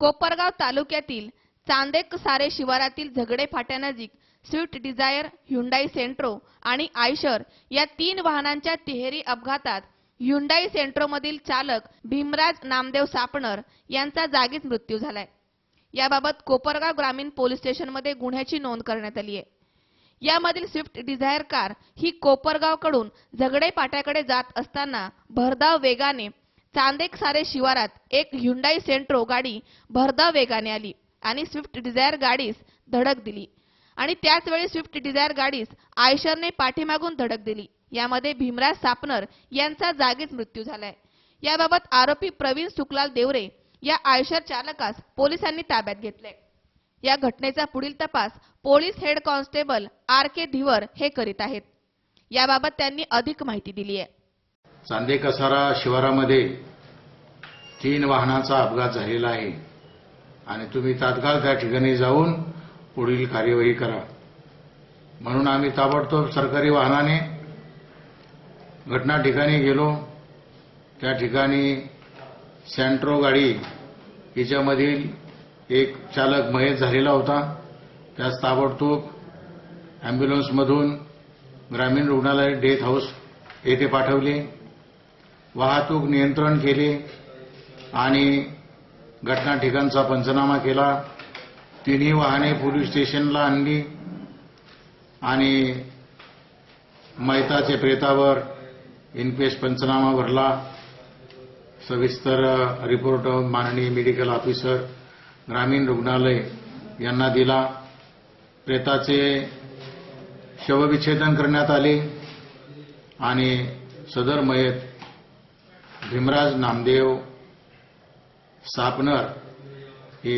कोपरगाव तालुक्यातील चांदेक सारे शिवारातील झगडे फाट्यानजीक स्विफ्ट डिझायर ह्युंडाई सेंट्रो आणि आयशर या तीन वाहनांच्या तिहेरी अपघातात ह्युंडाई सेंट्रोमधील चालक भीमराज नामदेव सापणर यांचा जागीच मृत्यू झालाय. याबाबत कोपरगाव ग्रामीण पोलीस स्टेशनमध्ये गुन्ह्याची नोंद करण्यात आली आहे यामधील स्विफ्ट डिझायर कार ही कोपरगावकडून झगडे पाट्याकडे जात असताना भरधाव वेगाने चांदेक सारे शिवारात एक ह्युंडाई सेंट्रो गाडी भरधाव वेगाने आली आणि स्विफ्ट डिझायर गाडीस धडक दिली. आणि त्याचवेळी स्विफ्ट डिझायर गाडीस आयशरने पाठीमागून धडक दिली. यामध्ये भीमराज सापनर यांचा जागीच मृत्यू झालाय. याबाबत आरोपी प्रवीण सुकलाल देवरे या आयशर चालकास पोलिसांनी ताब्यात घेतले या घटनेचा पुढील तपास police head constable R K Dhiwar हे करीत आहेत. याबाबत त्यांनी अधिक माहिती दिली आहे चांदे कसारा शिवारामध्ये तीन वाहनाचा अपघात झालेला आहे. आणि तुम्ही तात्काळ त्या ठिकाणी जाऊन पुढील कार्यवाही करा. म्हणून आम्ही ताबडतोब सरकारी वाहनाने घटना ठिकाणी गेलो. त्या ठिकाणी सँट्रो गाडी हिच्यामधील एक चालक मयत झालेला होता. त्यास ताबडतोब ॲम्ब्युलन्समधून ग्रामीण रुग्णालय डेथ हाऊस येथे पाठवले. वाहतूक नियंत्रण केले आणि घटना ठिकाणचा पंचनामा केला. तिन्ही वाहने पोलीस स्टेशनला आणली आणि मैताचे प्रेतावर इनपेश पंचनामा भरला. सविस्तर रिपोर्ट माननीय मेडिकल ऑफिसर ग्रामीण रुग्णालय यांना दिला. प्रेताचे शवविच्छेदन करण्यात आले आणि सदर मयत भीमराज नामदेव सापनर हे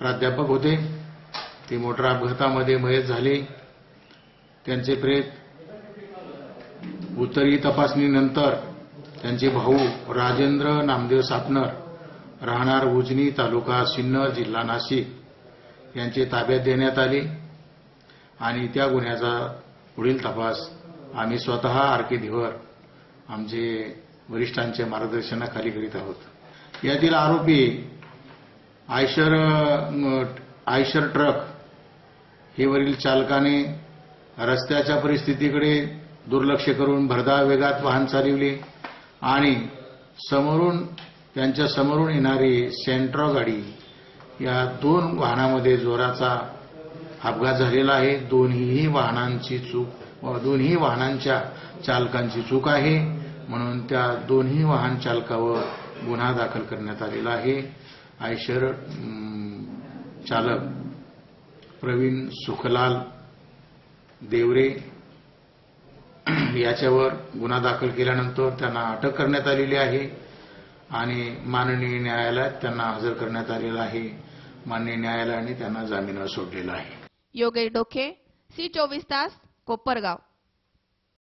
प्राध्यापक होते. ते मोटर अपघातामध्ये मयत झाले. त्यांचे प्रेत उत्तरी तपासणीनंतर त्यांचे भाऊ राजेंद्र नामदेव सापनर राहणार उजनी तालुका सिन्नर जिल्हा नाशिक यांचे ताब्यात देण्यात आले आणि त्या गुन्ह्याचा पुढील तपास आम्ही स्वतः आर के धिवर आमचे वरिष्ठांच्या मार्गदर्शनाखाली करीत आहोत. यातील आरोपी आयशर आयशर ट्रक हे वरील चालकाने रस्त्याच्या परिस्थितीकडे दुर्लक्ष करून भरधाव वेगात वाहन चालवले आणि समोरून त्यांच्या समोरून येणारी सेंट्रॉ गाडी या दोन वाहनामध्ये जोराचा अपघात झालेला आहे. दोन्हीही वाहनांची चूक व दोन्ही वाहनांच्या चालकांची चूक आहे. म्हणून त्या दोन्ही वाहन चालकावर गुन्हा दाखल करण्यात आलेला आहे. आयशर चालक प्रवीण सुखलाल देवरे याच्यावर गुन्हा दाखल केल्यानंतर त्यांना अटक करण्यात आलेली आहे आणि माननीय न्यायालयात त्यांना हजर करण्यात आलेलं आहे. माननीय न्यायालयाने त्यांना जामीनावर सोडलेला आहे. योगेश डोके सी चोवीस तास कोपरगाव.